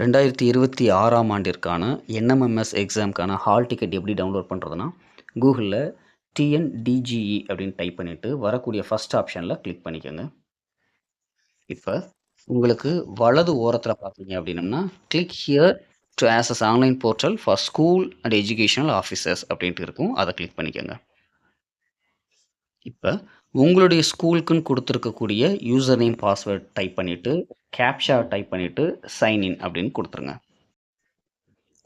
ரெண்டாயிரத்தி இருபத்தி ஆறாம் ஆண்டிற்கான என்எம்எம்எஸ் எக்ஸாமுக்கான ஹால் டிக்கெட் எப்படி டவுன்லோட் பண்ணுறதுனா கூகுளில் டிஎன்டிஜிஇ அப்படின்னு டைப் பண்ணிவிட்டு வரக்கூடிய ஃபஸ்ட் ஆப்ஷனில் கிளிக் பண்ணிக்கோங்க. இப்போ உங்களுக்கு வலது ஓரத்தில் பார்த்தீங்க அப்படின்னம்னா click here to access online portal for school and educational officers அப்படின்ட்டு இருக்கும். அதை கிளிக் பண்ணிக்கோங்க. இப்போ உங்களுடைய ஸ்கூலுக்குன்னு கொடுத்துருக்கக்கூடிய யூசர் நேம் பாஸ்வேர்ட் டைப் பண்ணிவிட்டு கேப்ஷா டைப் பண்ணிவிட்டு சைன்இன் அப்படின்னு கொடுத்துருங்க.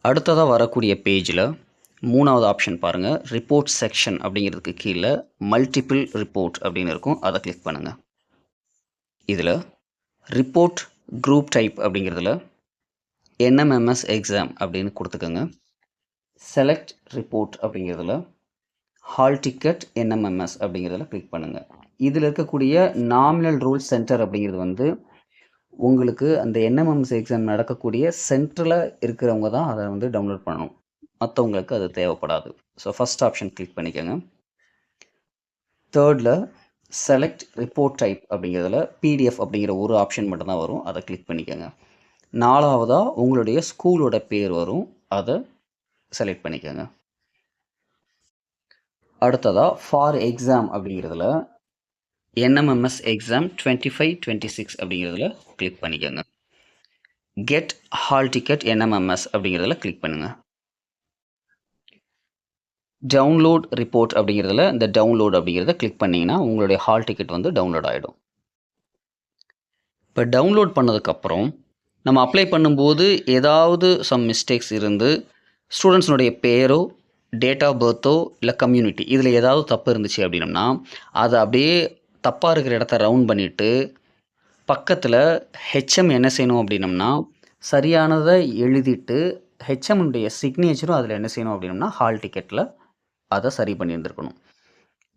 அடுத்ததாக வரக்கூடிய பேஜில் மூணாவது ஆப்ஷன் பாருங்கள் ரிப்போர்ட் செக்ஷன் அப்படிங்கிறதுக்கு கீழே மல்டிபிள் ரிப்போர்ட் அப்படின்னு இருக்கும். அதை கிளிக் பண்ணுங்கள் இதில் ரிப்போர்ட் குரூப் டைப் அப்படிங்கிறதுல என்எம்எம்எஸ் எக்ஸாம் அப்படின்னு கொடுத்துக்கோங்க. செலக்ட் ரிப்போர்ட் அப்படிங்கிறதுல ஹால் டிக்கெட் என்எம்எம்எஸ் அப்படிங்கிறதுல கிளிக் பண்ணுங்கள் இதில் இருக்கக்கூடிய நாமினல் ரூல் சென்டர் அப்படிங்கிறது வந்து உங்களுக்கு அந்த என்எம்எம்எஸ் எக்ஸாம் நடக்கக்கூடிய சென்டரில் இருக்கிறவங்க தான் அதை வந்து டவுன்லோட் பண்ணணும். மற்றவங்களுக்கு அது தேவைப்படாது. ஸோ ஃபஸ்ட் ஆப்ஷன் கிளிக் பண்ணிக்கோங்க. தேர்டில் செலக்ட் ரிப்போர்ட் டைப் அப்படிங்கிறதுல பிடிஎஃப் அப்படிங்கிற ஒரு ஆப்ஷன் மட்டும்தான் வரும். அதை கிளிக் பண்ணிக்கோங்க. நாலாவதாக உங்களுடைய ஸ்கூலோட பேர் வரும். அதை செலக்ட் பண்ணிக்கோங்க. அடுத்ததாக ஃபார் எக்ஸாம் அப்படிங்கிறதுல NMMS exam twenty five twenty six அப்படிங்கிறதுல கிளிக் பண்ணிக்கோங்க. கெட் ஹால் டிக்கெட் என்எம்எம்எஸ் அப்படிங்கிறதுல கிளிக் பண்ணுங்கள் டவுன்லோட் ரிப்போர்ட் அப்படிங்கிறதுல இந்த டவுன்லோட் அப்படிங்கிறத கிளிக் பண்ணிங்கன்னா உங்களுடைய ஹால் டிக்கெட் வந்து டவுன்லோட் ஆகிடும் இப்போ டவுன்லோட் பண்ணதுக்கப்புறம் நம்ம அப்ளை பண்ணும்போது ஏதாவது சம் மிஸ்டேக்ஸ் இருந்து ஸ்டூடெண்ட்ஸினுடைய பேரோ டேட் ஆஃப் பர்த்தோ இல்லை கம்யூனிட்டி இதில் ஏதாவது தப்பு இருந்துச்சு அப்படின்னம்னா அதை அப்படியே தப்பாக இருக்கிற இடத்த ரவுண்ட் பண்ணிவிட்டு பக்கத்தில் ஹெச்எம் என்ன செய்யணும் அப்படின்னம்னா சரியானதை எழுதிட்டு ஹெச்எம்னுடைய சிக்னேச்சரும் அதில் என்ன செய்யணும் அப்படின்னம்னா ஹால் டிக்கெட்டில் அதை சரி பண்ணியிருந்துருக்கணும்.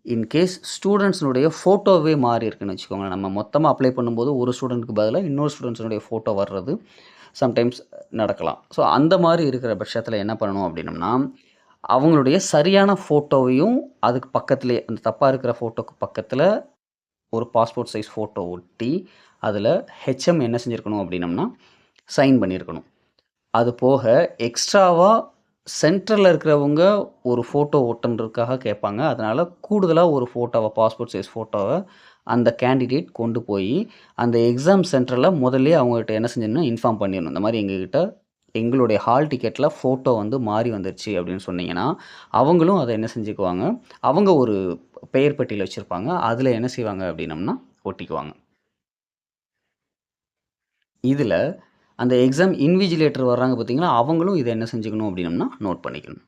இன்கேஸ் ஸ்டூடெண்ட்ஸினுடைய ஃபோட்டோவே மாறி இருக்குன்னு வச்சுக்கோங்களேன் நம்ம மொத்தமாக அப்ளை பண்ணும்போது ஒரு ஸ்டூடெண்ட்டுக்கு பதிலாக இன்னொரு ஸ்டூடெண்ட்ஸினுடைய ஃபோட்டோ வர்றது சம்டைம்ஸ் நடக்கலாம். ஸோ அந்த மாதிரி இருக்கிற பட்சத்தில் என்ன பண்ணணும் அப்படின்னம்னா அவங்களுடைய சரியான ஃபோட்டோவையும் அதுக்கு பக்கத்தில் அந்த தப்பாக இருக்கிற ஃபோட்டோக்கு பக்கத்தில் ஒரு பாஸ்போர்ட் சைஸ் ஃபோட்டோ ஒட்டி அதில் ஹெச்எம் என்ன செஞ்சுருக்கணும் அப்படின்னம்னா சைன் பண்ணியிருக்கணும் அது போக எக்ஸ்ட்ராவாக சென்டரில் இருக்கிறவங்க ஒரு ஃபோட்டோ ஒட்டுன்றதுக்காக கேட்பாங்க. அதனால் கூடுதலாக ஒரு ஃபோட்டோவை பாஸ்போர்ட் சைஸ் ஃபோட்டோவை அந்த கேண்டிடேட் கொண்டு போய் அந்த எக்ஸாம் சென்டரில் முதல்ல அவங்ககிட்ட என்ன செஞ்சிடணும் இன்ஃபார்ம் பண்ணிடணும். இந்த மாதிரி எங்ககிட்ட எங்களுடைய ஹால் டிக்கெட்டில் ஃபோட்டோ வந்து மாறி வந்துருச்சு அப்படின்னு சொன்னீங்கன்னா அவங்களும் அதை என்ன செஞ்சுக்குவாங்க? அவங்க ஒரு பெயர் பட்டியல் வச்சுருப்பாங்க. அதில் என்ன செய்வாங்க அப்படின்னம்னா ஒட்டிக்குவாங்க. இதில் அந்த எக்ஸாம் இன்விஜிலேட்டர் வர்றாங்க பார்த்தீங்கன்னா அவங்களும் இதை என்ன செஞ்சுக்கணும் அப்படின்னம்னா நோட் பண்ணிக்கணும்.